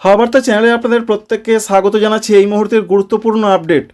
হাওয়াবার্তা চ্যানেলে আপনাদের প্রত্যেককে স্বাগত জানাচ্ছি এই মুহূর্তের গুরুত্বপূর্ণ আপডেট।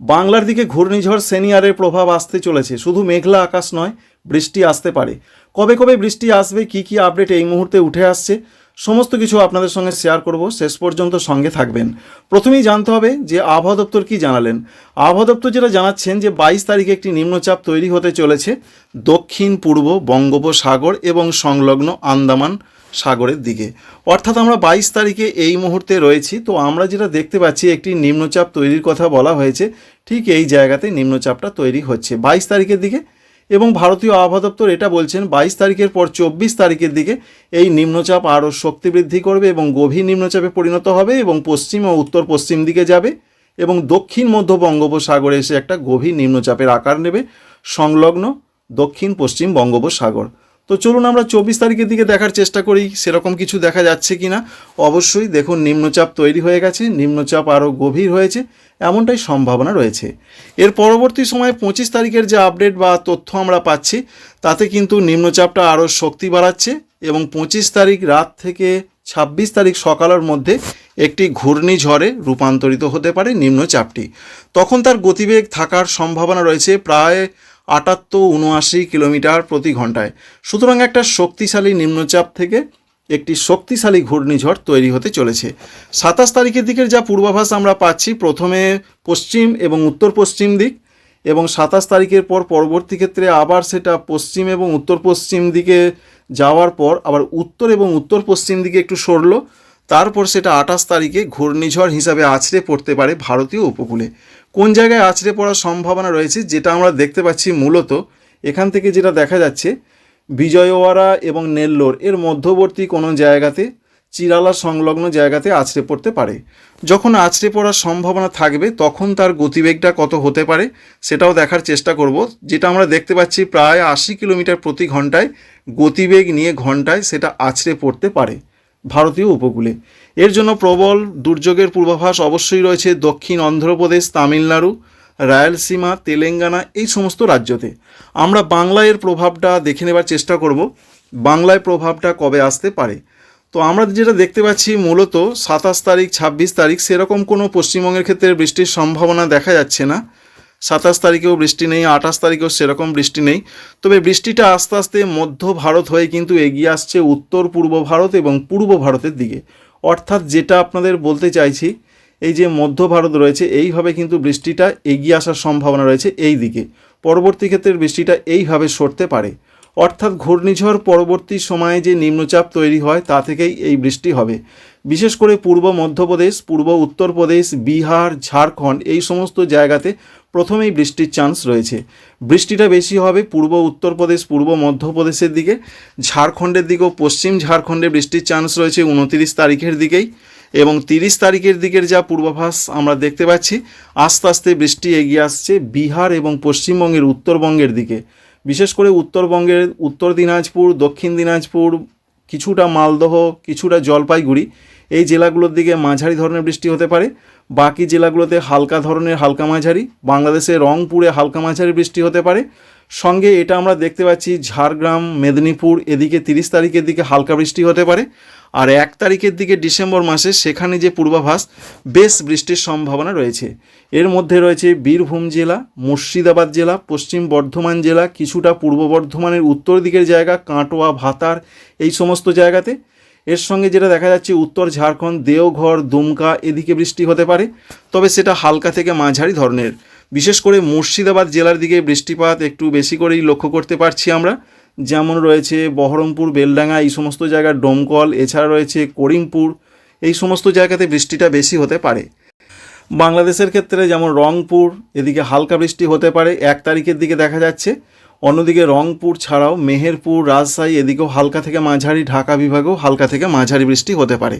বাংলার দিকে ঘূর্ণিঝড় সেনিয়ারের প্রভাব আসতে চলেছে। শুধু মেঘলা আকাশ নয়, বৃষ্টি আসতে পারে। কবে কবে বৃষ্টি আসবে, কি কি আপডেট এই মুহূর্তে উঠে আসছে, সমস্ত কিছু আপনাদের সঙ্গে শেয়ার করব। শেষ পর্যন্ত সঙ্গে থাকবেন। প্রথমেই জানতে হবে যে আবহাওয়া দপ্তর কী জানালেন। আবহাওয়া দপ্তর যেটা জানাচ্ছেন যে বাইশ তারিখে একটি নিম্নচাপ তৈরি হতে চলেছে। দক্ষিণ, পূর্ব বঙ্গোপসাগর এবং সংলগ্ন আন্দামান সাগরের দিকে। অর্থাৎ আমরা বাইশ তারিখে এই মুহূর্তে রয়েছি। তো আমরা যেটা দেখতে পাচ্ছি, একটি নিম্নচাপ তৈরির কথা বলা হয়েছে। ঠিক এই জায়গাতে নিম্নচাপটা তৈরি হচ্ছে। বাইশ তারিখের দিকে এবং ভারতীয় আবহাওয়া দপ্তর এটা বলছেন, বাইশ তারিখের পর চব্বিশ তারিখের দিকে এই নিম্নচাপ আরও শক্তি বৃদ্ধি করবে এবং গভীর নিম্নচাপে পরিণত হবে এবং পশ্চিম ও উত্তর পশ্চিম দিকে যাবে এবং দক্ষিণ মধ্য বঙ্গোপসাগরে এসে একটা গভীর নিম্নচাপের আকার নেবে। সংলগ্ন দক্ষিণ পশ্চিম বঙ্গোপসাগর। তো চলুন আমরা চব্বিশ তারিখের দিকে দেখার চেষ্টা করি, সেরকম কিছু দেখা যাচ্ছে কি না অবশ্যই দেখুন, নিম্নচাপ তৈরি হয়ে গেছে, নিম্নচাপ আরও গভীর হয়েছে, এমনটাই সম্ভাবনা রয়েছে। এর পরবর্তী সময়ে পঁচিশ তারিখের যে আপডেট বা তথ্য আমরা পাচ্ছি, তাতে কিন্তু নিম্নচাপটা আরও শক্তি বাড়াচ্ছে এবং পঁচিশ তারিখ রাত থেকে ছাব্বিশ তারিখ সকালের মধ্যে একটি ঘূর্ণিঝড়ে রূপান্তরিত হতে পারে নিম্নচাপটি। তখন তার গতিবেগ থাকার সম্ভাবনা রয়েছে, প্রায় আটাত্তর, উনআশি কিলোমিটার প্রতি ঘন্টায় সুতরাং একটা শক্তিশালী নিম্নচাপ থেকে একটি শক্তিশালী ঘূর্ণিঝড় তৈরি হতে চলেছে। সাতাশ তারিখের দিকের যা পূর্বাভাস আমরা পাচ্ছি, প্রথমে পশ্চিম এবং উত্তর পশ্চিম দিক এবং সাতাশ তারিখের পর পরবর্তী ক্ষেত্রে আবার সেটা পশ্চিম এবং উত্তর পশ্চিম দিকে যাওয়ার পর আবার উত্তর এবং উত্তর পশ্চিম দিকে একটু সরল। তারপর সেটা আঠাশ তারিখে ঘূর্ণিঝড় হিসাবে আছড়ে পড়তে পারে ভারতীয় উপকূলে। কোন জায়গায় আছড়ে পড়ার সম্ভাবনা রয়েছে যেটা আমরা দেখতে পাচ্ছি মূলত? এখান থেকে যেটা দেখা যাচ্ছে, বিজয়ওয়াড়া এবং নেল্লোর এর মধ্যবর্তী কোনো জায়গাতে, চিরালা সংলগ্ন জায়গাতে আছড়ে পড়তে পারে। যখন আছড়ে পড়ার সম্ভাবনা থাকবে, তখন তার গতিবেগটা কত হতে পারে সেটাও দেখার চেষ্টা করব। যেটা আমরা দেখতে পাচ্ছি প্রায় আশি কিলোমিটার প্রতি ঘন্টায় গতিবেগ নিয়ে ঘন্টায় সেটা আছড়ে পড়তে পারে। ভারতীয় উপকূলে। এর জন্য প্রবল দুর্যোগের পূর্বাভাস অবশ্যই রয়েছে দক্ষিণ অন্ধ্রপ্রদেশ, তামিলনাড়ু, রায়ালসীমা, তেলেঙ্গানা এই সমস্ত রাজ্যতে। আমরা বাংলায় এর প্রভাবটা দেখে নেবার চেষ্টা করব, বাংলায় প্রভাবটা কবে আসতে পারে। তো আমরা যেটা দেখতে পাচ্ছি, মূলত সাতাশ তারিখ, ছাব্বিশ তারিখ, সেরকম কোনো পশ্চিমবঙ্গের ক্ষেত্রে বৃষ্টির সম্ভাবনা দেখা যাচ্ছে না। সাতাশ তারিখেও বৃষ্টি নেই, আঠাশ তারিখেও সেরকম বৃষ্টি নেই। তবে বৃষ্টিটা আস্তে আস্তে মধ্য ভারত হয়ে কিন্তু এগিয়ে আসছে উত্তর পূর্ব ভারত এবং পূর্ব ভারতের দিকে। অর্থাৎ যেটা আপনাদের বলতে চাইছি, এই যে মধ্য ভারত রয়েছে, এইভাবে কিন্তু বৃষ্টিটা এগিয়ে আসার সম্ভাবনা রয়েছে এই দিকে। পরবর্তী ক্ষেত্রে বৃষ্টিটা এইভাবে সরতে পারে। অর্থাৎ ঘূর্ণিঝড় পরবর্তী সময়ে যে নিম্নচাপ তৈরি হয়, তা থেকেই এই বৃষ্টি হবে। বিশেষ করে পূর্ব মধ্যপ্রদেশ, পূর্ব উত্তরপ্রদেশ, বিহার, ঝাড়খণ্ড এই সমস্ত জায়গাতে প্রথমেই বৃষ্টির চান্স রয়েছে। বৃষ্টিটা বেশি হবে পূর্ব উত্তরপ্রদেশ পূর্ব মধ্যপ্রদেশের দিকে। ঝাড়খণ্ডের দিকেও পশ্চিম ঝাড়খণ্ডে বৃষ্টির চান্স রয়েছে উনতিরিশ তারিখের দিকেই এবং তিরিশ তারিখের দিকের যা পূর্বাভাস আমরা দেখতে পাচ্ছি, আস্তে আস্তে বৃষ্টি এগিয়ে আসছে বিহার এবং পশ্চিমবঙ্গের উত্তরবঙ্গের দিকে। বিশেষ করে উত্তরবঙ্গের উত্তর দিনাজপুর, দক্ষিণ দিনাজপুর, কিছুটা মালদহ, কিছুটা জলপাইগুড়ি এই জেলাগুলোর দিকে মাঝারি ধরনের বৃষ্টি হতে পারে। বাকি জেলাগুলোতে হালকা ধরনের হালকা মাঝারি। বাংলাদেশের রংপুরে হালকা মাঝারি বৃষ্টি হতে পারে। সঙ্গে এটা আমরা দেখতে পাচ্ছি ঝাড়গ্রাম, মেদিনীপুর, এদিকে তিরিশ তারিখের দিকে হালকা বৃষ্টি হতে পারে। আর এক তারিখের দিকে ডিসেম্বর মাসে সেখানে যে পূর্বাভাস, বেশ বৃষ্টির সম্ভাবনা রয়েছে। এর মধ্যে রয়েছে বীরভূম জেলা, মুর্শিদাবাদ জেলা, পশ্চিম বর্ধমান জেলা, কিছুটা পূর্ব বর্ধমানের উত্তর দিকের জায়গা, কাটোয়া, ভাতার, এই সমস্ত জায়গাতে। এর সঙ্গে যেটা দেখা যাচ্ছে, উত্তর ঝাড়খণ্ড, দেওঘর, দুমকা, এদিকে বৃষ্টি হতে পারে। তবে সেটা হালকা থেকে মাঝারি ধরনের। বিশেষ করে মুর্শিদাবাদ জেলার দিকে বৃষ্টিপাত একটু বেশি করেই লক্ষ্য করতে পারছি আমরা। যেমন রয়েছে বহরমপুর, বেলডাঙ্গা, এই সমস্ত জায়গা ডোমকল, এছাড়া রয়েছে করিমপুর। এই সমস্ত জায়গাতে বৃষ্টিটা বেশি হতে পারে। বাংলাদেশের ক্ষেত্রে যেমন রংপুর, এদিকে হালকা বৃষ্টি হতে পারে। এক তারিখের দিকে দেখা যাচ্ছে। অন্যদিকে রংপুর ছাড়াও মেহেরপুর, রাজশাহী, এদিকেও হালকা থেকে মাঝারি, ঢাকা বিভাগেও হালকা থেকে মাঝারি বৃষ্টি হতে পারে।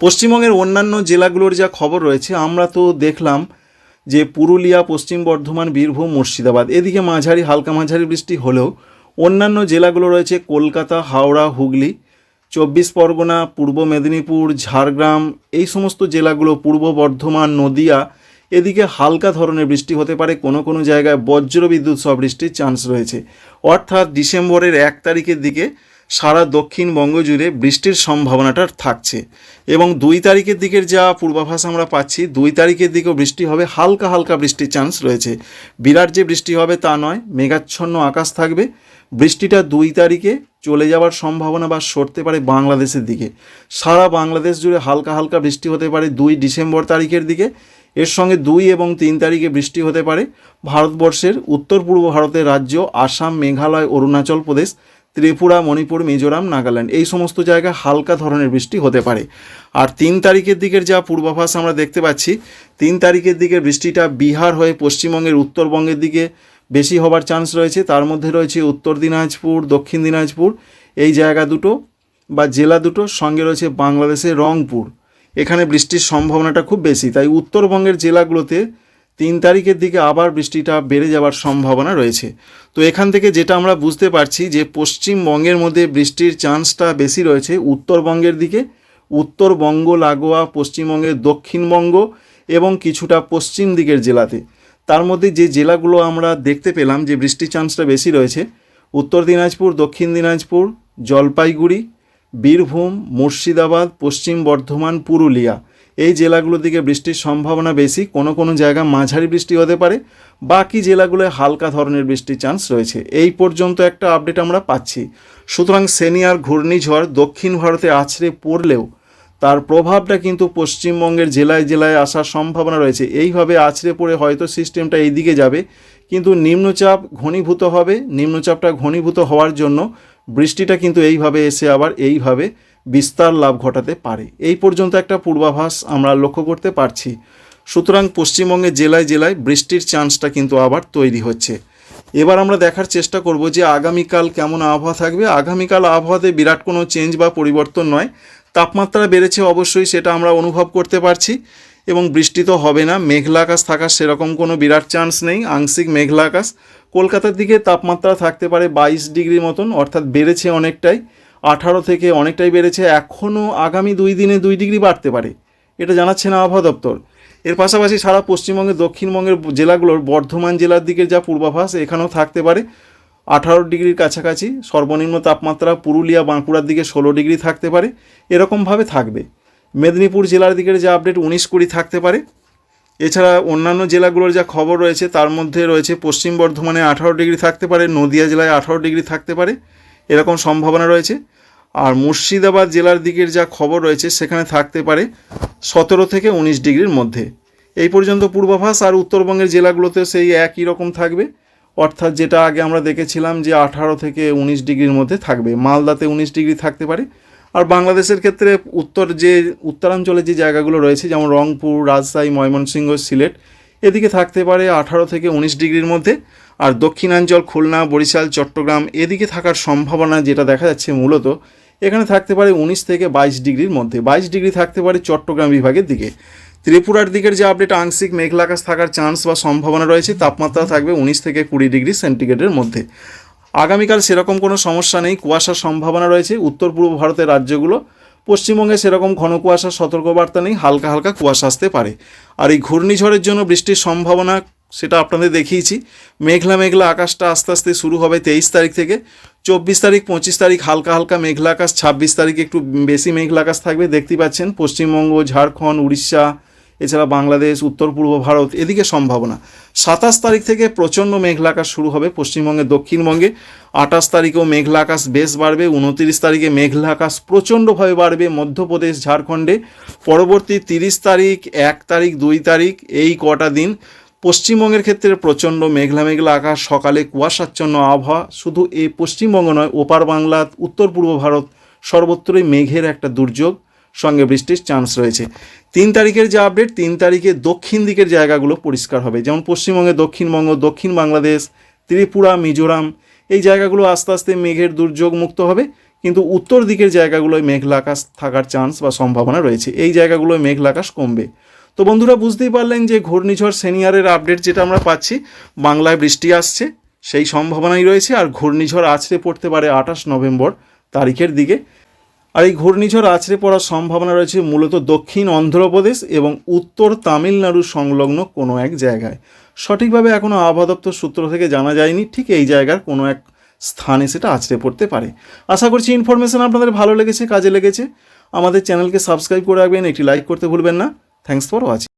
পশ্চিমবঙ্গের অন্যান্য জেলাগুলোর যা খবর রয়েছে, আমরা তো দেখলাম যে পুরুলিয়া, পশ্চিম বর্ধমান, বীরভূম, মুর্শিদাবাদ, এদিকে মাঝারি, হালকা মাঝারি বৃষ্টি হলেও অন্যান্য জেলাগুলো রয়েছে কলকাতা, হাওড়া, হুগলি, চব্বিশ পরগনা, পূর্ব মেদিনীপুর, ঝাড়গ্রাম, এই সমস্ত জেলাগুলো, পূর্ব বর্ধমান, নদিয়া এদিকে হালকা ধরনের বৃষ্টি হতে পারে, কোনো কোনো জায়গায় বজ্র বিদ্যুৎ সহ বৃষ্টির চান্স রয়েছে। অর্থাৎ ডিসেম্বরের এক তারিখের দিকে সারা দক্ষিণবঙ্গ জুড়ে বৃষ্টির সম্ভাবনাটা থাকছে এবং দুই তারিখের দিকের যা পূর্বাভাস আমরা পাচ্ছি, দুই তারিখের দিকেও বৃষ্টি হবে, হালকা হালকা বৃষ্টির চান্স রয়েছে। বিরাট যে বৃষ্টি হবে তা নয়, মেঘাচ্ছন্ন আকাশ থাকবে। বৃষ্টিটা দুই তারিখে চলে যাওয়ার সম্ভাবনা বা সরতে পারে বাংলাদেশের দিকে। সারা বাংলাদেশ জুড়ে হালকা হালকা বৃষ্টি হতে পারে দুই ডিসেম্বর তারিখের দিকে। এর সঙ্গে দুই এবং তিন তারিখে বৃষ্টি হতে পারে। ভারতবর্ষের উত্তর পূর্ব ভারতের রাজ্য আসাম, মেঘালয়, অরুণাচল প্রদেশ, ত্রিপুরা, মণিপুর, মিজোরাম, নাগাল্যান্ড এই সমস্ত জায়গায় হালকা ধরনের বৃষ্টি হতে পারে। আর তিন তারিখের দিকের যা পূর্বাভাস আমরা দেখতে পাচ্ছি, তিন তারিখের দিকে বৃষ্টিটা বিহার হয়ে পশ্চিমবঙ্গের উত্তরবঙ্গের দিকে বেশি হবার চান্স রয়েছে। তার মধ্যে রয়েছে উত্তর দিনাজপুর, দক্ষিণ দিনাজপুর, এই জায়গা দুটো বা জেলা দুটো, সঙ্গে রয়েছে বাংলাদেশের রংপুর। এখানে বৃষ্টির সম্ভাবনাটা খুব বেশি, তাই উত্তরবঙ্গের জেলাগুলোতে তিন তারিখের দিকে আবার বৃষ্টিটা বেড়ে যাওয়ার সম্ভাবনা রয়েছে। তো এখান থেকে যেটা আমরা বুঝতে পারছি যে পশ্চিমবঙ্গের মধ্যে বৃষ্টির চান্সটা বেশি রয়েছে উত্তরবঙ্গের দিকে। উত্তরবঙ্গ লাগোয়া, পশ্চিমবঙ্গের দক্ষিণবঙ্গ এবং কিছুটা পশ্চিম দিকের জেলাতে। তার মধ্যে যে জেলাগুলো আমরা দেখতে পেলাম যে বৃষ্টির চান্সটা বেশি রয়েছে, উত্তর দিনাজপুর, দক্ষিণ দিনাজপুর, জলপাইগুড়ি বীরভূম, মুর্শিদাবাদ, পশ্চিম বর্ধমান, পুরুলিয়া। এই জেলাগুলোর দিকে বৃষ্টির সম্ভাবনা বেশি। কোনো কোনো জায়গা মাঝারি বৃষ্টি হতে পারে। বাকি জেলাগুলোয় হালকা ধরনের বৃষ্টির চান্স রয়েছে। এই পর্যন্ত একটা আপডেট আমরা পাচ্ছি। সুতরাং সেনিয়ার ঘূর্ণিঝড় দক্ষিণ ভারতে আছড়ে পড়লেও তার প্রভাবটা কিন্তু পশ্চিমবঙ্গের জেলায় জেলায় আসার সম্ভাবনা রয়েছে। এইভাবে আছড়ে পড়ে হয়তো সিস্টেমটা এই দিকে যাবে। কিন্তু নিম্নচাপ ঘনীভূত হবে। নিম্নচাপটা ঘনীভূত হওয়ার জন্য বৃষ্টিটা কিন্তু এইভাবে এসে আবার এইভাবে বিস্তার লাভ ঘটাতে পারে। এই পর্যন্ত একটা পূর্বাভাস আমরা লক্ষ্য করতে পারছি। সুতরাং পশ্চিমবঙ্গে জেলায় জেলায় বৃষ্টির চান্সটা কিন্তু আবার তৈরি হচ্ছে। এবার আমরা দেখার চেষ্টা করব যে আগামীকাল কেমন আবহাওয়া থাকবে। আগামীকাল আবহাওয়াতে বিরাট কোনো চেঞ্জ বা পরিবর্তন নয়। তাপমাত্রা বেড়েছে অবশ্যই, সেটা আমরা অনুভব করতে পারছি। এবং বৃষ্টি তো হবে না, মেঘলা আকাশ থাকার সেরকম কোনো বিরাট চান্স নেই। আংশিক মেঘলা আকাশ কলকাতার দিকে তাপমাত্রা থাকতে পারে বাইশ ডিগ্রি মতন, অর্থাৎ বেড়েছে অনেকটাই। আঠারো থেকে অনেকটাই বেড়েছে এখনও আগামী দুই দিনে দুই ডিগ্রি বাড়তে পারে। এটা জানাচ্ছে না আবহাওয়া দপ্তর। এর পাশাপাশি সারা পশ্চিমবঙ্গের দক্ষিণবঙ্গের জেলাগুলোর বর্ধমান জেলার দিকের যা পূর্বাভাস, এখানেও থাকতে পারে। আঠারো ডিগ্রির কাছাকাছি, সর্বনিম্ন তাপমাত্রা পুরুলিয়া, বাঁকুড়ার দিকে ষোলো ডিগ্রি থাকতে পারে। এরকমভাবে থাকবে। মেদিনীপুর জেলার দিকের যে আপডেট, উনিশ কুড়ি থাকতে পারে। এছাড়া অন্যান্য জেলাগুলোর যা খবর রয়েছে, তার মধ্যে রয়েছে পশ্চিম বর্ধমানে আঠারো ডিগ্রি থাকতে পারে, নদিয়া জেলায় আঠারো ডিগ্রি থাকতে পারে, এরকম সম্ভাবনা রয়েছে। আর মুর্শিদাবাদ জেলার দিকের যা খবর রয়েছে, সেখানে থাকতে পারে সতেরো থেকে উনিশ ডিগ্রির মধ্যে। এই পর্যন্ত পূর্বাভাস আর উত্তরবঙ্গের জেলাগুলোতে সেই একই রকম থাকবে। অর্থাৎ যেটা আগে আমরা দেখেছিলাম যে আঠারো থেকে উনিশ ডিগ্রির মধ্যে থাকবে। মালদাতে উনিশ ডিগ্রি থাকতে পারে আর বাংলাদেশের ক্ষেত্রে উত্তর যে, উত্তরাঞ্চলে যে জায়গাগুলো রয়েছে, যেমন রংপুর, রাজশাহী, ময়মনসিংহ, সিলেট, এদিকে থাকতে পারে আঠারো থেকে উনিশ ডিগ্রির মধ্যে। আর দক্ষিণাঞ্চল, খুলনা, বরিশাল, চট্টগ্রাম, এদিকে থাকার সম্ভাবনা যেটা দেখা যাচ্ছে মূলত, এখানে থাকতে পারে উনিশ থেকে বাইশ ডিগ্রির মধ্যে। বাইশ ডিগ্রি থাকতে পারে চট্টগ্রাম বিভাগের দিকে। ত্রিপুরার দিকের যে আপডেট, আংশিক মেঘলা আকাশ থাকার চান্স বা সম্ভাবনা রয়েছে, তাপমাত্রা থাকবে উনিশ থেকে কুড়ি ডিগ্রি সেন্টিগ্রেডের মধ্যে। আগামীকাল সেরকম কোনো সমস্যা নেই, কুয়াশার সম্ভাবনা রয়েছে। উত্তর পূর্ব ভারতের রাজ্যগুলো, পশ্চিমবঙ্গে সেরকম ঘন কুয়াশার সতর্কবার্তা নেই, হালকা হালকা কুয়াশা আসতে পারে। আর এই ঘূর্ণিঝড়ের জন্য বৃষ্টির সম্ভাবনা, সেটা আপনাদের দেখিয়েছি। মেঘলা মেঘলা আকাশটা আস্তে আস্তে শুরু হবে তেইশ তারিখ থেকে। চব্বিশ তারিখ, পঁচিশ তারিখ, হালকা হালকা মেঘলা আকাশ, ছাব্বিশ তারিখ একটু বেশি মেঘলা আকাশ থাকবে। দেখতেই পাচ্ছেন পশ্চিমবঙ্গ, ঝাড়খণ্ড, উড়িষ্যা এছাড়া বাংলাদেশ, উত্তর পূর্ব ভারত এদিকে সম্ভাবনা। সাতাশ তারিখ থেকে প্রচণ্ড মেঘলা আকাশ শুরু হবে পশ্চিমবঙ্গে, দক্ষিণবঙ্গে। আঠাশ তারিখেও মেঘলা আকাশ বেশ বাড়বে, উনতিরিশ তারিখে মেঘলা আকাশ প্রচণ্ডভাবে বাড়বে মধ্যপ্রদেশ, ঝাড়খণ্ডে। পরবর্তী তিরিশ তারিখ, এক তারিখ, দুই তারিখ, এই কটা দিন পশ্চিমবঙ্গের ক্ষেত্রে প্রচণ্ড মেঘলা মেঘলা আকাশ, সকালে কুয়াশাচ্ছন্ন আবহাওয়া। শুধু এই পশ্চিমবঙ্গ নয়, ওপার বাংলা, উত্তর পূর্ব ভারত সর্বত্রই মেঘের একটা দুর্যোগ। সঙ্গে বৃষ্টির চান্স রয়েছে। তিন তারিখের যে আপডেট তিন তারিখে দক্ষিণ দিকের জায়গাগুলো পরিষ্কার হবে। যেমন পশ্চিমবঙ্গে দক্ষিণবঙ্গ, দক্ষিণ বাংলাদেশ, ত্রিপুরা, মিজোরাম, এই জায়গাগুলো আস্তে আস্তে মেঘের দুর্যোগ মুক্ত হবে। কিন্তু উত্তর দিকের জায়গাগুলোয় মেঘলা আকাশ থাকার চান্স বা সম্ভাবনা রয়েছে। এই জায়গাগুলোয় মেঘলা আকাশ কমবে। তো বন্ধুরা, বুঝতেই পারলেন যে ঘূর্ণিঝড় সেনিয়ারের আপডেট যেটা আমরা পাচ্ছি, বাংলায় বৃষ্টি আসছে, সেই সম্ভাবনাই রয়েছে। আর ঘূর্ণিঝড় আছড়ে পড়তে পারে আঠাশ নভেম্বর তারিখের দিকে। আর এই ঘূর্ণিঝড় আছড়ে পড়ার সম্ভাবনা রয়েছে মূলত দক্ষিণ অন্ধ্রপ্রদেশ এবং উত্তর তামিলনাড়ু সংলগ্ন কোনো এক জায়গায়। সঠিকভাবে এখনও আবহাওয়া দপ্তর সূত্র থেকে জানা যায়নি ঠিক এই জায়গার কোনো এক স্থানে সেটা আছড়ে পড়তে পারে। আশা করছি ইনফরমেশান আপনাদের ভালো লেগেছে, কাজে লেগেছে। আমাদের চ্যানেলকে সাবস্ক্রাইব করে রাখবেন, একটি লাইক করতে ভুলবেন না। Thanks for watching